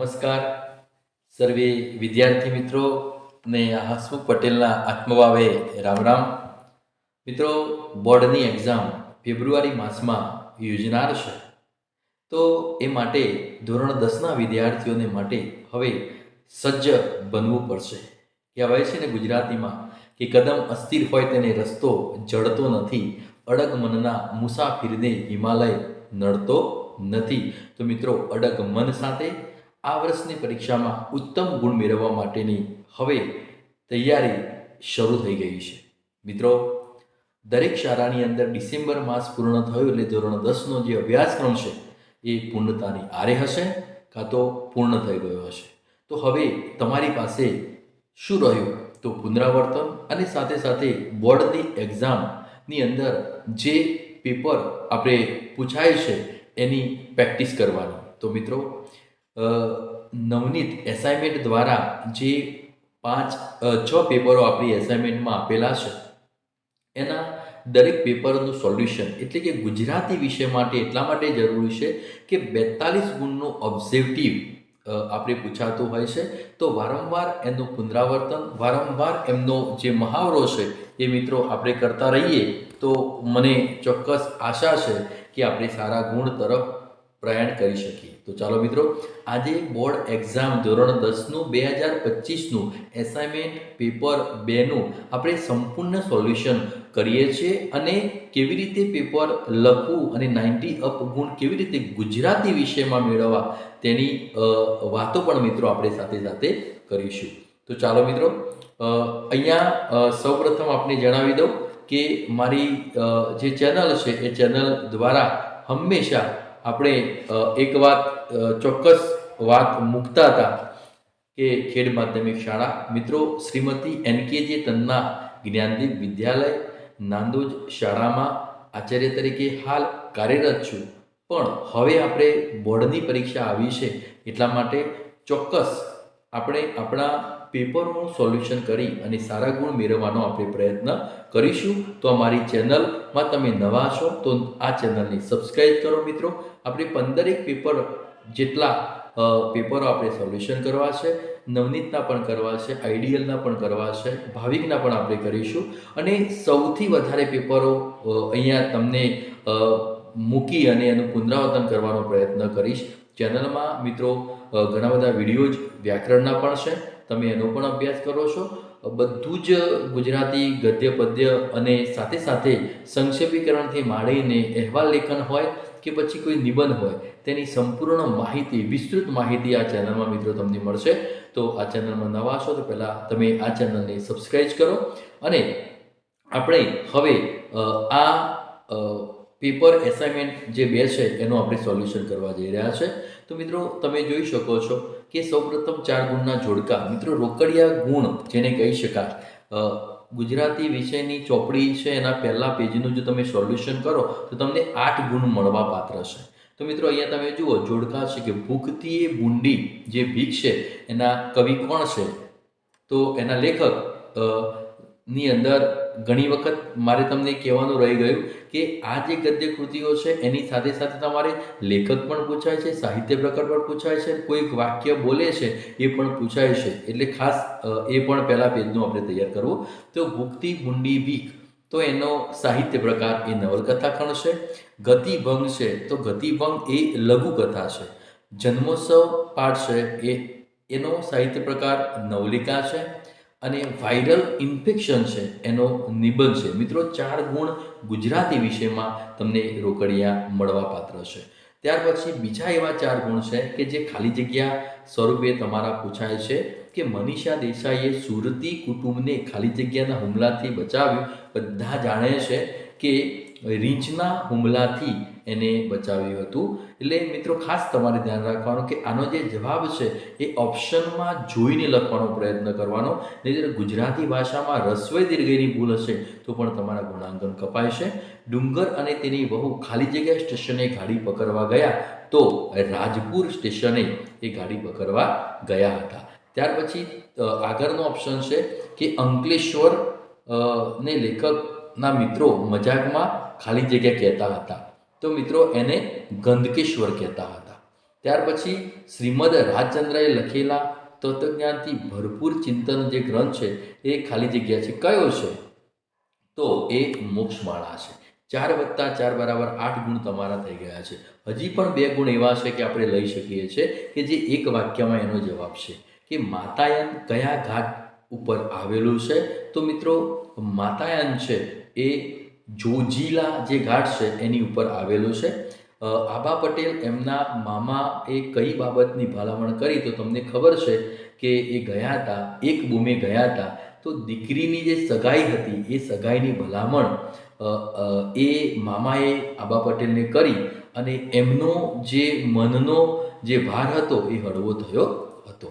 નમસ્કાર. સર્વે વિદ્યાર્થી મિત્રો ને હસમુખ પટેલના આત્મભાવે રામ રામ. મિત્રો, બોર્ડની એક્ઝામ ફેબ્રુઆરી માસમાં યોજનાર છે. તો એ માટે ધોરણ દસના વિદ્યાર્થીઓને માટે હવે સજ્જ બનવું પડશે. કહેવાય છે ને ગુજરાતીમાં કે કદમ અસ્થિર હોય તેને રસ્તો જડતો નથી, અડગ મનના મુસાફિરને હિમાલય નડતો નથી. તો મિત્રો, અડગ મન સાથે આ વર્ષની પરીક્ષામાં ઉત્તમ ગુણ મેળવવા માટેની હવે તૈયારી શરૂ થઈ ગઈ છે. મિત્રો, દરેક શાળાની અંદર ડિસેમ્બર માસ પૂર્ણ થયો એટલે ધોરણ દસનો જે અભ્યાસક્રમ છે, એ પૂર્ણતાની આરે હશે કાં તો પૂર્ણ થઈ ગયો હશે. તો હવે તમારી પાસે શું રહ્યું? તો પુનરાવર્તન અને સાથે સાથે બોર્ડની એક્ઝામની અંદર જે પેપર આપણે પૂછાય છે, એની પ્રેક્ટિસ કરવાની. તો મિત્રો નવનીત એસાઇનમેન્ટ દ્વારા જે પાંચ છ પેપરો આપણી એસાઇનમેન્ટમાં આપેલા છે, એના દરેક પેપરનું સોલ્યુશન એટલે કે ગુજરાતી વિષય માટે એટલા માટે જરૂરી છે કે બેતાલીસ ગુણનું ઓબ્ઝેક્ટિવ આપણે પૂછાતું હોય છે. તો વારંવાર એનું પુનરાવર્તન, વારંવાર એમનો જે મહાવરો છે એ મિત્રો આપણે કરતા રહીએ, તો મને ચોક્કસ આશા છે કે આપણે સારા ગુણ તરફ પ્રયાણ કરી શકીએ. તો ચાલો મિત્રો, આજે બોર્ડ એક્ઝામ ધોરણ દસનું, બે હજાર પચીસનું, એસાઇનમેન્ટ પેપર બેનું આપણે સંપૂર્ણ સોલ્યુશન કરીએ છીએ અને કેવી રીતે પેપર લખવું અને નાઇન્ટી અપ ગુણ કેવી રીતે ગુજરાતી વિષયમાં મેળવવા તેની વાતો પણ મિત્રો આપણે સાથે સાથે કરીશું. તો ચાલો મિત્રો અહીંયા સૌપ્રથમ આપને જણાવી દઉં કે મારી જે ચેનલ છે, એ ચેનલ દ્વારા હંમેશા આપણે એક વાત ચોક્કસ વાત મૂકતા હતા કે ખેડ માધ્યમિક શાળા, મિત્રો, શ્રીમતી એન કે જે તન્ના જ્ઞાનદીપ વિદ્યાલય, નાંદોજ શાળામાં આચાર્ય તરીકે હાલ કાર્યરત છું. પણ હવે આપણે બોર્ડની પરીક્ષા આવી છે, એટલા માટે ચોક્કસ આપણે આપણા પેપરનું સોલ્યુશન કરી અને સારા ગુણ મેળવવાનો આપણે પ્રયત્ન કરીશું. તો અમારી ચેનલમાં તમે નવા છો તો આ ચેનલને સબસ્ક્રાઈબ કરો મિત્રો. આપણે પંદરેક પેપર જેટલા પેપરો આપણે સોલ્યુશન કરવા છે, નવનીતના પણ કરવા છે આઈડિયલના પણ કરવા છે, ભાવિકના પણ આપણે કરીશું. અને સૌથી વધારે પેપરો અહીંયા તમને મૂકી અને એનું પુનરાવર્તન કરવાનો પ્રયત્ન કરીશ. ચેનલમાં મિત્રો ઘણા બધા વીડિયો જ, વ્યાકરણના પણ છે. તમે એનો પણ અભ્યાસ કરો છો. બધું જ ગુજરાતી ગદ્ય પદ્ય અને સાથે સાથે સંક્ષેપીકરણથી માંડીને અહેવાલ લેખન હોય કે પછી કોઈ નિબંધ હોય, તેની સંપૂર્ણ માહિતી, વિસ્તૃત માહિતી આ ચેનલમાં મિત્રો તમને મળશે. તો આ ચેનલમાં નવા છો તો પહેલાં તમે આ ચેનલને સબસ્ક્રાઈબ કરો. અને આપણે હવે આ પેપર એસાઇનમેન્ટ જે બે છે, એનું આપણે સોલ્યુશન કરવા જઈ રહ્યા છે. તો મિત્રો, તમે જોઈ શકો છો કે સૌપ્રથમ ચાર ગુણના જોડકા, મિત્રો, રોકડિયા ગુણ જેને કહી શકાય. ગુજરાતી વિષયની ચોપડી છે, એના પહેલા પેજનું જો તમે સોલ્યુશન કરો, તો તમને આઠ ગુણ મળવા પાત્ર છે. તો મિત્રો, અહીંયા તમે જુઓ, જોડકા છે કે ભૂખતી એ બુંડી જે ભીખ છે, એના કવિ કોણ છે? તો એના લેખક ની અંદર ઘણી વખત મારે તમને કહેવાનું રહી ગયું કે આ જે ગદ્ય કૃતિઓ છે, એની સાથે સાથે તમારે લેખક પણ પૂછાય છે, સાહિત્ય પ્રકાર પણ પૂછાય છે, કોઈક વાક્ય બોલે છે એ પણ પૂછાય છે. એટલે ખાસ એ પણ પહેલા પેજનું આપણે તૈયાર કરવું. તો ભૂખતી મુંડી બીક તો એનો સાહિત્ય પ્રકાર એ નવલકથા ખંડ છે. ગતિભંગ છે, તો ગતિભંગ એ લઘુકથા છે. જન્મોત્સવ પાઠ છે, એ, એનો સાહિત્ય પ્રકાર નવલિકા છે. અને વાયરલ ઇન્ફેક્શન છે, એનો નિબંધ છે. મિત્રો, ચાર ગુણ ગુજરાતી વિષયમાં તમને રોકડિયા મળવા પાત્ર છે. ત્યાર પછી બીજા એવા ચાર ગુણ છે કે જે ખાલી જગ્યા સ્વરૂપે તમારા પૂછાય છે કે મનીષા દેસાઈએ સુરતી કુટુંબને ખાલી જગ્યાના હુમલાથી બચાવ્યું. બધા જાણે છે કે રીંછના હુમલાથી એને બચાવ્યું હતું. એટલે મિત્રો ખાસ તમારે ધ્યાન રાખવાનું કે આનો જે જવાબ છે એ ઓપ્શનમાં જોઈને લખવાનો પ્રયત્ન કરવાનો. નહીંતર ગુજરાતી ભાષામાં રસ્વય દીર્ઘની ભૂલ હશે તો પણ તમારા ગુણાંકન કપાય છે. ડુંગર અને તેની વહુ ખાલી જગ્યા સ્ટેશને ગાડી પકડવા ગયા તો રાજપુર સ્ટેશને એ ગાડી પકડવા ગયા હતા. ત્યાર પછી આગળનો ઓપ્શન છે કે અંકલેશ્વર અ, ને મિત્રો મજાકમાં ખાલી જગ્યા કહેતા હતા. તો મિત્રો એને ગંદકેશ્વર કહેતા હતા. ત્યાર પછી શ્રીમદ રાજચંદ્રએ લખેલા તત્વજ્ઞાનથી ભરપૂર ચિંતન જે ગ્રંથ છે એ ખાલી જગ્યા છે. કયો છે? તો એ મોક્ષમાળા છે. ચાર વત્તા ચાર બરાબર આઠ ગુણ તમારા થઈ ગયા છે. હજી પણ બે ગુણ એવા છે કે આપણે લઈ શકીએ છીએ કે જે એક વાક્યમાં એનો જવાબ છે કે માતાયન કયા ઘાટ ઉપર આવેલું છે. તો મિત્રો, માતાયન છે એ જોજીલા જે ઘાટ છે એની ઉપર આવેલું છે. આબા પટેલ એમના મામા એ કઈ બાબતની ભલામણ કરી? તો તમને ખબર છે કે એ ગયા હતા, એક બૂમે ગયા હતા. તો દીકરીની જે સગાઈ હતી, એ સગાઈની ભલામણ એ મામાએ આબા પટેલને કરી અને એમનો જે મનનો જે ભાર હતો એ હળવો થયો હતો.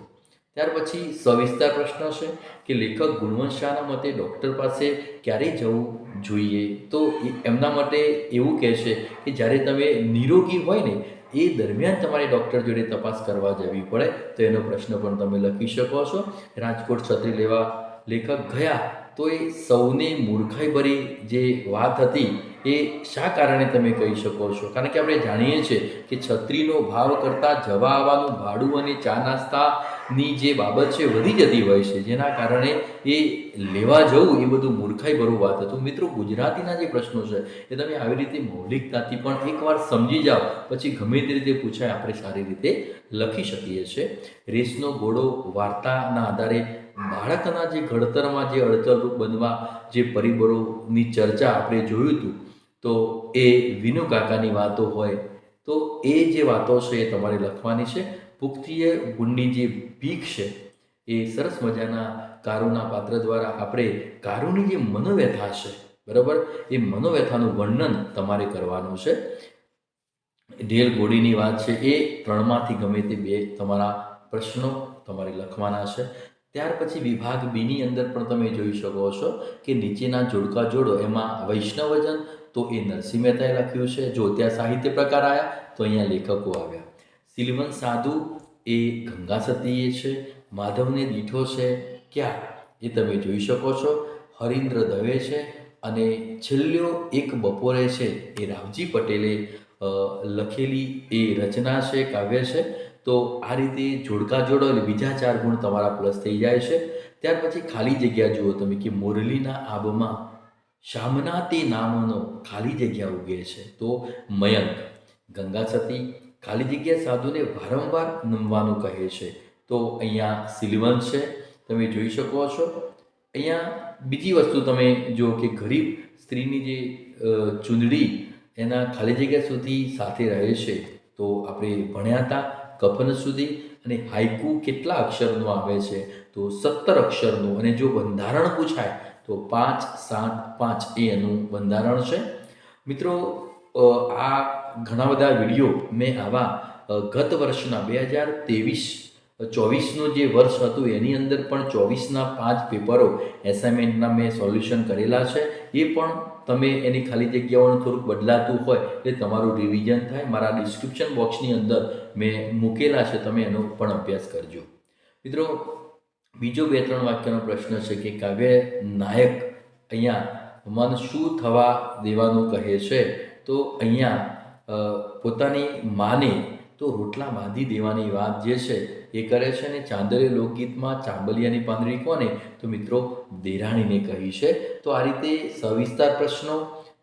ત્યાર પછી સવિસ્તાર પ્રશ્ન છે કે લેખક ગુણવંત શાહના મતે ડૉક્ટર પાસે ક્યારે જવું જોઈએ? તો એમના માટે એવું કહે છે કે જ્યારે તમે નિરોગી હોય ને, એ દરમિયાન તમારે ડૉક્ટર જોડે તપાસ કરવા જવી પડે. તો એનો પ્રશ્ન પણ તમે લખી શકો છો. રાજકોટ છત્રી લેવા લેખક ગયા તો એ સૌને મૂર્ખાઈભરી જે વાત હતી એ શા કારણે તમે કહી શકો છો? કારણ કે આપણે જાણીએ છીએ કે છત્રીનો ભાવ કરતાં જવા આવવાનું ભાડું અને ચા નાસ્તાની જે બાબત છે વધી જતી હોય છે. જેના કારણે એ લેવા જવું એ બધું મૂર્ખાઈભરું વાત. હતું મિત્રો ગુજરાતીના જે પ્રશ્નો છે, એ તમે આવી રીતે મૌલિકતાથી પણ એકવાર સમજી જાઓ, પછી ગમે તે રીતે પૂછાય, આપણે સારી રીતે લખી શકીએ છીએ. રેસનો ઘોડો વાર્તાના આધારે બાળકના જે ઘડતરમાં જે અડચણરૂપ બનવા જે પરિબળોની ચર્ચા આપણે જોયું હતું, તો એ વિનુ કાકાની વાતો હોય, તો એ જે વાતો છે એ તમારે લખવાની છે. પુખ્તીય ગુણની જે ભીખ છે, એ સરસ મજાના કારુના પાત્ર દ્વારા આપણે કારુની જે મનોવ્યથા છે, બરાબર? એ મનોવ્યથાનું વર્ણન તમારે કરવાનું છે. ઢેલ ગોળીની વાત છે, એ ત્રણમાંથી ગમે તે બે તમારા પ્રશ્નો તમારે લખવાના છે. ત્યાર પછી વિભાગ બીની અંદર પણ તમે જોઈ શકો છો કે નીચેના જોડકા જોડો, એમાં વૈષ્ણવજન, તો એ નરસિંહ મહેતાએ લખ્યું છે. જો ત્યાં સાહિત્ય પ્રકાર આવ્યા તો અહીંયા લેખકો આવ્યા. સિલવન સાધુ એ ગંગા સતીએ છે, માધવને દીઠો છે, ક્યાં? એ તમે જોઈ શકો છો. હરીન્દ્ર દવે છે અને છેલ્લો એક બપોરે છે એ રાવજી પટેલે લખેલી એ રચના છે, કાવ્ય છે. તો આ રીતે જોડકા જોડો એટલે બીજા ચાર ગુણ તમારા પ્લસ થઈ જાય છે. ત્યાર પછી ખાલી જગ્યા જુઓ તમે કે મોરલીના આબમાં શામના તે નામનો ખાલી જગ્યા ઉગે છે. તો મયંક, ગંગા સતી ખાલી જગ્યા સાધુને વારંવાર નમવાનું કહે છે. તો અહીંયા સિલવન છે. તમે જોઈ શકો છો. અહીંયા બીજી વસ્તુ તમે જુઓ કે ગરીબ સ્ત્રીની જે ચૂંદડી એના ખાલી જગ્યા સુધી સાથે રહે છે. તો આપણે ભણ્યા હતા કફન સુધી અને હાઈકુ કેટલા અક્ષરનું આવે છે? તો સત્તર અક્ષરનું અને જો બંધારણ પૂછાય, તો પાંચ સાત પાંચ એ એનું બંધારણ છે. મિત્રો આ ઘણા બધા વીડિયો મેં આવા ગત વર્ષના બે હજાર ત્રેવીસ ચોવીસનું જે વર્ષ હતું, એની અંદર પણ ચોવીસના પાંચ પેપરો એસાઇનમેન્ટના મેં સોલ્યુશન કરેલા છે. એ પણ તમે એની ખાલી જગ્યાઓને થોડુંક બદલાતું હોય એટલે તમારું રિવિઝન થાય. મારા ડિસ્ક્રિપ્શન બોક્સની અંદર મેં મૂકેલા છે, તમે એનો પણ અભ્યાસ કરજો. મિત્રો, બીજો બે ત્રણ વાક્યનો પ્રશ્ન છે કે કાવ્ય નાયક અહીંયા મન શું થવા દેવાનું કહે છે? તો અહીંયા પોતાની માને તો રોટલા બાંધી દેવાની વાત જે છે એ કરે છે અને ચાંદલી લોકગીતમાં ચાંબલિયાની પાંદડી કોને? તો મિત્રો, દેરાણીને કહી છે. તો આ રીતે સવિસ્તાર પ્રશ્નો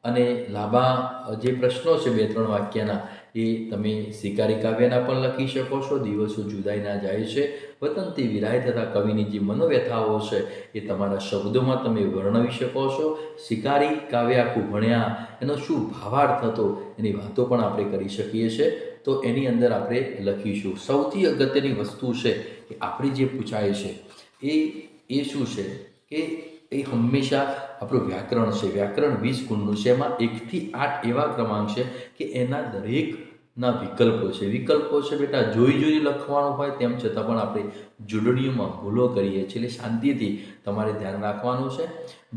અને લાંબા જે પ્રશ્નો છે બે ત્રણ વાક્યના એ તમે શિકારી કાવ્યના પણ લખી શકો છો. દિવસો જુદાઈના જાય છે. વતનથી વિરાય થતા કવિની જે મનોવ્યથાઓ છે એ તમારા શબ્દોમાં તમે વર્ણવી શકો છો. શિકારી કાવ્ય આખું ભણ્યા, એનો શું ભાવાર્થ હતો એની વાતો પણ આપણે કરી શકીએ છીએ તો એની અંદર આપણે લખીશું. સૌથી અગત્યની વસ્તુ છે કે આપણી જે પૂછાય છે એ એ શું છે કે એ હંમેશા આપણું વ્યાકરણ છે. વ્યાકરણ વીસ ગુણનું છે. એમાં એકથી આઠ એવા ક્રમાંક છે કે એના દરેકના વિકલ્પો છે. વિકલ્પો છે બેટા, જોઈ જોઈ લખવાનું હોય તેમ છતાં પણ આપણે જોડણીઓમાં ભૂલો કરીએ છીએ. એટલે શાંતિથી તમારે ધ્યાન રાખવાનું છે.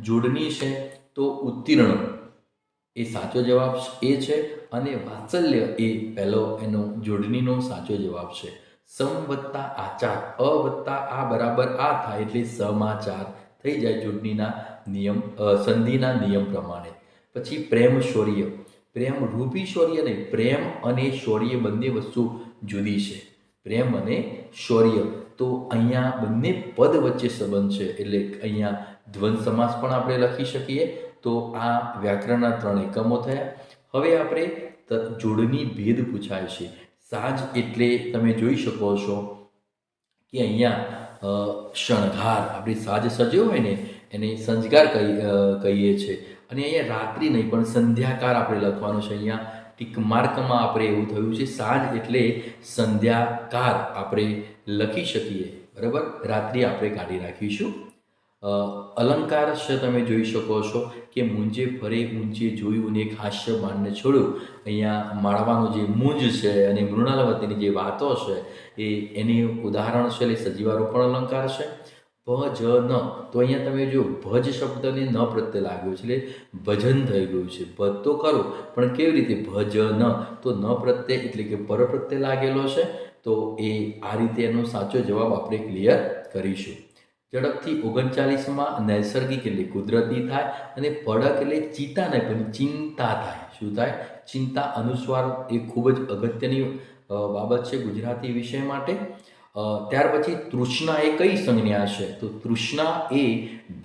જોડણી છે તો ઉત્તીર્ણ. એ સાચો જવાબ એ છે અને વાત્સલ્ય એ પહેલો એનો જોડણીનો સાચો જવાબ છે. સમ વત્તા આચાર. અ વત્તા આ બરાબર આ થાય એટલે સમાચાર થઈ જાય જોડણીના નિયમ સંધિના નિયમ પ્રમાણે. પછી પ્રેમ શૌર્ય. પ્રેમ રૂપી શૌર્ય નહીં પ્રેમ અને શૌર્ય બંને વસ્તુ જુદી છે. પ્રેમ અને શૌર્ય. તો અહીંયા બંને પદ વચ્ચે સંબંધ છે. એટલે અહીંયા દ્વંદ સમાસ પણ આપણે લખી શકીએ. તો આ વ્યાકરણના ત્રણ એકમો થયા. હવે આપણે જોડની ભેદ પૂછાય છે. સાજ એટલે તમે જોઈ શકો છો કે અહીંયા શણગાર. આપણી સાજ સજ્યો હોય ને, એને સંસ્કાર કહી કહીએ છીએ અને અહીંયા રાત્રિ નહીં, પણ સંધ્યાકાર આપણે લખવાનું છે અહીંયા. ટીક માર્કમાં આપણે એવું થયું છે, સાંજ એટલે સંધ્યાકાર આપણે લખી શકીએ. બરાબર? રાત્રિ આપણે કાઢી રાખીશું. અલંકાર છે, તમે જોઈ શકો છો કે મુંજે ફરે, ઊંચે જોયું ને હાસ્ય બાણને છોડ્યું. અહીંયા માળવાનું જે મુંજ છે અને મૃણાલવતીની જે વાતો છે, એ એની ઉદાહરણ છે, એટલે સજીવારોપણ અલંકાર છે. ભજ ન. તો અહીંયા તમે જો ભજ શબ્દને ન પ્રત્યે લાગ્યો છે, એટલે ભજન થઈ ગયું છે. ભજ તો ખરું, પણ કેવી રીતે ભજ, ન? તો ન પ્રત્યે એટલે કે પર પ્રત્યે લાગેલો છે, તો એ આ રીતે એનો સાચો જવાબ આપણે ક્લિયર કરીશું. ઝડપથી ઓગણચાલીસમાં નૈસર્ગિક એટલે કુદરતી થાય અને પડક એટલે ચિંતા નહીં, પણ ચિંતા થાય. શું થાય? ચિંતા અનુસ્વાર એ ખૂબ જ અગત્યની બાબત છે ગુજરાતી વિષય માટે. ત્યાર પછી તૃષ્ણા એ કઈ સંજ્ઞા છે? તો તૃષ્ણા એ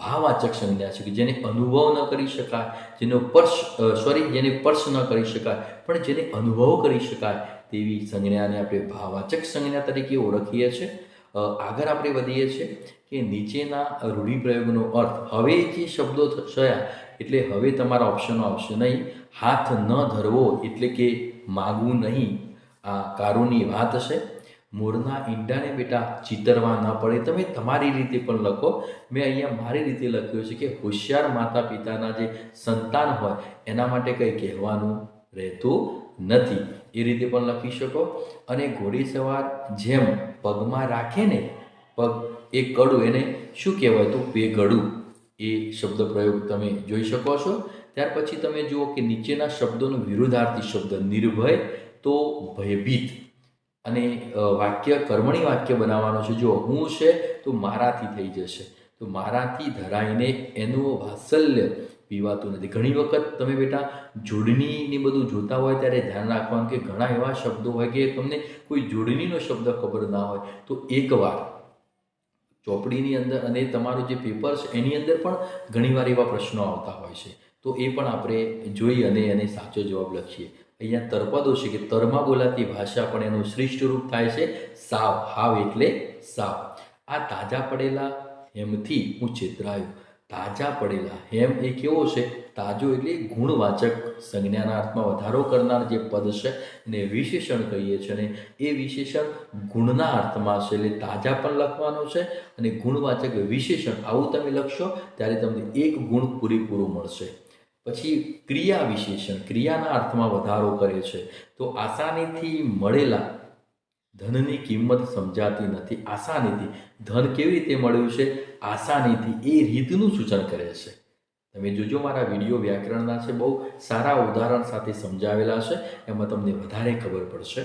ભાવવાચક સંજ્ઞા છે કે જેને અનુભવ ન કરી શકાય, જેનો સ્પર્શ સોરી જેને સ્પર્શ ન કરી શકાય, પણ જેને અનુભવ કરી શકાય તેવી સંજ્ઞાને આપણે ભાવવાચક સંજ્ઞા તરીકે ઓળખીએ છીએ આગળ આપણે વધીએ છીએ કે નીચેના રૂઢિપ્રયોગનો અર્થ, હવે જે શબ્દો થયા, એટલે હવે તમારા ઓપ્શનો આવશે નહીં. હાથ ન ધરવો એટલે કે માગવું નહીં. આ કારુની વાત છે મોરના ઈંડાને બેટા ચિતરવા ન પડે. તમે તમારી રીતે પણ લખો. મેં અહીંયા મારી રીતે લખ્યું છે કે હોશિયાર માતા પિતાના જે સંતાન હોય, એના માટે કંઈ કહેવાનું રહેતું નથી. એ રીતે પણ લખી શકો. અને ઘોડી સવાર જેમ પગમાં રાખે ને, પગ એ કડું, એને શું કહેવાય તો પેગડું? એ શબ્દ પ્રયોગ તમે જોઈ શકો છો. ત્યાર પછી તમે જુઓ કે નીચેના શબ્દોનો વિરુદ્ધાર્થી શબ્દ નિર્ભય તો ભયભીત. અને વાક્ય, કર્મણી વાક્ય બનાવવાનું છે. જો હું છે, તો મારાથી થઈ જશે. તો મારાથી ધરાઈને એનું વાત્સલ્ય પીવાતું નથી. ઘણી વખત તમે બેટા, જોડણીને બધું જોતા હોય, ત્યારે ધ્યાન રાખવાનું કે ઘણા એવા શબ્દો હોય કે તમને કોઈ જોડણીનો શબ્દ ખબર ના હોય. તો એકવાર ચોપડીની અંદર અને તમારું જે પેપર છે એની અંદર પણ ઘણીવાર એવા પ્રશ્નો આવતા હોય છે. તો એ પણ આપણે જોઈ અને એને સાચો જવાબ લખીએ. અહીંયા તરપદો છે કે તરમાં બોલાતી ભાષા પણ એનું શ્રેષ્ઠ રૂપ થાય છે. સાવ, હાવ એટલે સાવ. આ તાજા પડેલા હેમથી હું છેતરાયો. તાજા પડેલા હેમ એ કેવો છે? તાજો એટલે ગુણવાચક. સંજ્ઞાના અર્થમાં વધારો કરનાર જે પદ છે એને વિશેષણ કહીએ છીએ અને એ વિશેષણ ગુણના અર્થમાં છે એટલે તાજા પણ લખવાનું છે અને ગુણવાચક વિશેષણ આવું તમે લખશો ત્યારે તમને એક ગુણ પૂરેપૂરો મળશે. પછી ક્રિયા વિશેષણ, ક્રિયાના અર્થમાં વધારો કરે છે. તો આસાનીથી મળેલા ધનની કિંમત સમજાતી નથી. આસાનીથી ધન કેવી રીતે મળ્યું છે? આસાનીથી એ રીતનું સૂચન કરે છે. તમે જોજો મારા વીડિયો વ્યાકરણના છે, બહુ સારા ઉદાહરણ સાથે સમજાવેલા છે. એમાં તમને વધારે ખબર પડશે.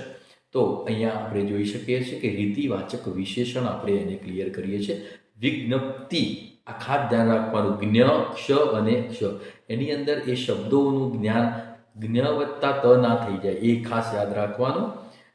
તો અહીંયા આપણે જોઈ શકીએ છીએ કે રીતિવાચક વિશેષણ આપણે એને ક્લિયર કરીએ છીએ. વિજ્ઞપ્તિ આ ખાસ ધ્યાન રાખવાનું જ્ઞ, ક્ષ અને ક્ષ. એની અંદર એ શબ્દોનું જ્ઞાન જ્ઞ વત્તા ત ના થઈ જાય. એ ખાસ યાદ રાખવાનું.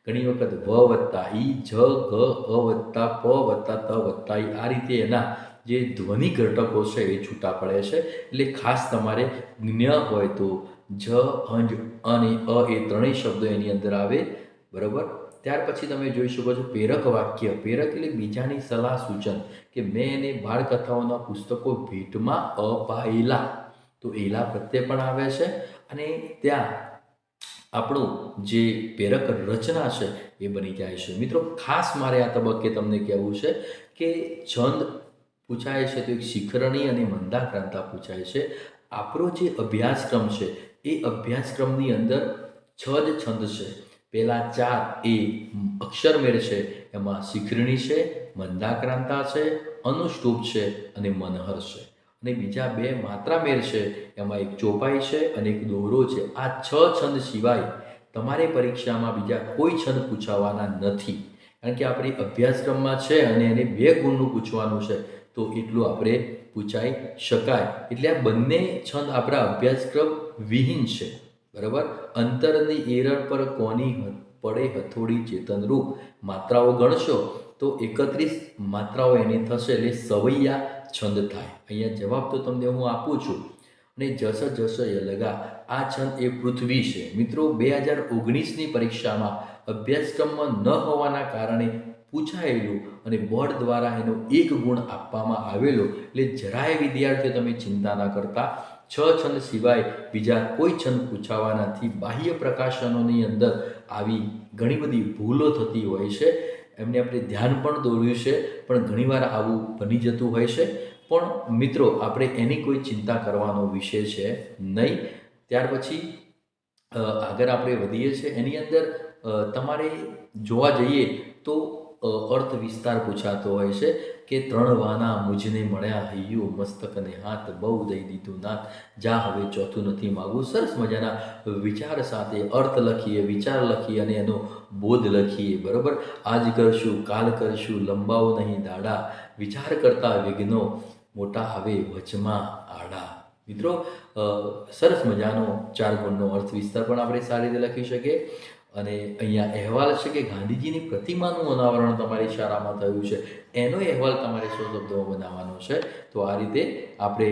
ઘણી વખત વ વત્તા ઈ, જ, ગ, અ વત્તા પ વત્તા ત વત્તા ઈ, આ રીતે એના જે ધ્વનિ ઘટકો છે એ છૂટા પડે છે. એટલે ખાસ તમારે જ્ઞ હોય તો જ, અંજ, અને, અ એ ત્રણેય શબ્દો એની અંદર આવે. બરાબર? ત્યાર પછી તમે જોઈ શકો છો પ્રેરક વાક્ય. પ્રેરક એટલે બીજાની સલાહ સૂચન કે મેં એને બાળકથાઓના પુસ્તકો ભેટમાં અપાયેલા. તો એલા પ્રત્યે પણ આવે છે અને ત્યાં આપણું જે પ્રેરક રચના છે એ બની જાય છે. મિત્રો, ખાસ મારે આ તબક્કે તમને કહેવું છે કે છંદ પૂછાય છે તો એક શિખરણી અને મંદાક્રાંતા પૂછાય છે. આપણો જે અભ્યાસક્રમ છે એ અભ્યાસક્રમની અંદર છ જ છંદ છે. પહેલા ચાર એ અક્ષરમેળ છે, એમાં શિખરણી છે, મંદાક્રાંતા છે, અનુષ્ટુપ છે અને મનહર છે. અને બીજા બે માત્રામેળ છે, એમાં એક ચોપાઈ છે અને એક દોરો છે. આ છ છંદ સિવાય તમારે પરીક્ષામાં બીજા કોઈ છંદ પૂછાવાના નથી. કારણ કે આપણી અભ્યાસક્રમમાં છે અને એને બે ગુણનું પૂછવાનું છે, તો એટલું આપણે પૂછાઈ શકાય. એટલે આ બંને છંદ આપણા અભ્યાસક્રમ વિહીન છે. બરાબર? અંતરની એરણ પર કોની પડે હથોડી ચેતનરૂપ માત્રાઓ ગણશો તો એકત્રીસ માત્રાઓ એની થશે એટલે સવૈયા છંદ થાય. અહીંયા જવાબ તો તમને હું આપું છું. અને જસ જસ લગા, આ છંદ એ પૃથ્વી છે. મિત્રો બે હજાર ઓગણીસની પરીક્ષામાં અભ્યાસક્રમમાં ન હોવાના કારણે પૂછાયેલું અને બોર્ડ દ્વારા એનો એક ગુણ આપવામાં આવેલો. એટલે જરાય વિદ્યાર્થીઓ તમે ચિંતા ના કરતા. છ છંદ સિવાય બીજા કોઈ છંદ પૂછાવાનાથી બાહ્ય પ્રકાશનોની અંદર આવી ઘણી બધી ભૂલો થતી હોય છે. એમને આપણે ધ્યાન પણ દોર્યું છે, પણ ઘણીવાર આવું બની જતું હોય છે. પણ મિત્રો, આપણે એની કોઈ ચિંતા કરવાનો વિષય છે નહીં. ત્યાર પછી આગળ આપણે વધીએ છીએ. એની અંદર તમારે જોવા જઈએ તો અર્થ વિસ્તાર પૂછાતો હોય છે કે ત્રણ વાના મુજને મળ્યા હૈયું મસ્તક અને હાથ બહુ દઈ દીધું નાથ. જા હવે ચોથું નથી માગવું. સરસ મજાના વિચાર સાથે અર્થ લખીએ, વિચાર લખીએ અને એનો બોધ લખીએ, બરાબર? આજ કરશું, કાલ કરશું, લંબાવો નહીં દાડા. વિચાર કરતા વિઘ્નો મોટા આવે વચમાં આડા. મિત્રો સરસ મજાનો ચાર ગુણનો અર્થ વિસ્તાર પણ આપણે સારી રીતે લખી શકીએ. અને અહીંયા અહેવાલ છે કે ગાંધીજીની પ્રતિમાનું અનાવરણ તમારી શાળામાં થયું છે. એનો અહેવાલ તમારે સો શબ્દોમાં બનાવવાનો છે. તો આ રીતે આપણે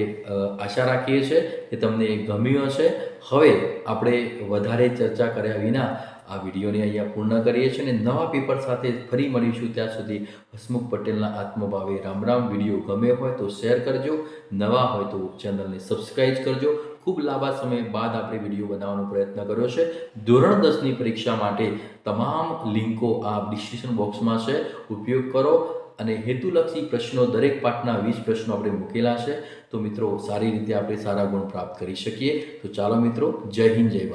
આશા રાખીએ છીએ કે તમને ગમ્યું હશે. હવે આપણે વધારે ચર્ચા કર્યા વિના આ વિડીયોને અહીંયા પૂર્ણ કરીએ છીએ અને નવા પેપર સાથે ફરી મળીશું ત્યાં સુધી હસમુખ પટેલના આત્મભાવે રામ રામ. વીડિયો ગમે હોય તો શેર કરજો. નવા હોય તો ચેનલને સબસ્ક્રાઈબ કરજો. ખૂબ લાંબા સમય બાદ આપણે વીડિયો બનાવવાનો પ્રયત્ન કર્યો છે. ધોરણ દસની પરીક્ષા માટે તમામ લિંકો આ ડિસ્ક્રિપ્શન બોક્સમાં છે. ઉપયોગ કરો અને હેતુલક્ષી પ્રશ્નો દરેક પાઠના વીસ પ્રશ્નો આપણે મૂકેલા છે. તો મિત્રો, સારી રીતે આપણે સારા ગુણ પ્રાપ્ત કરી શકીએ. તો ચાલો મિત્રો, જય હિન્દ, જય ભારત.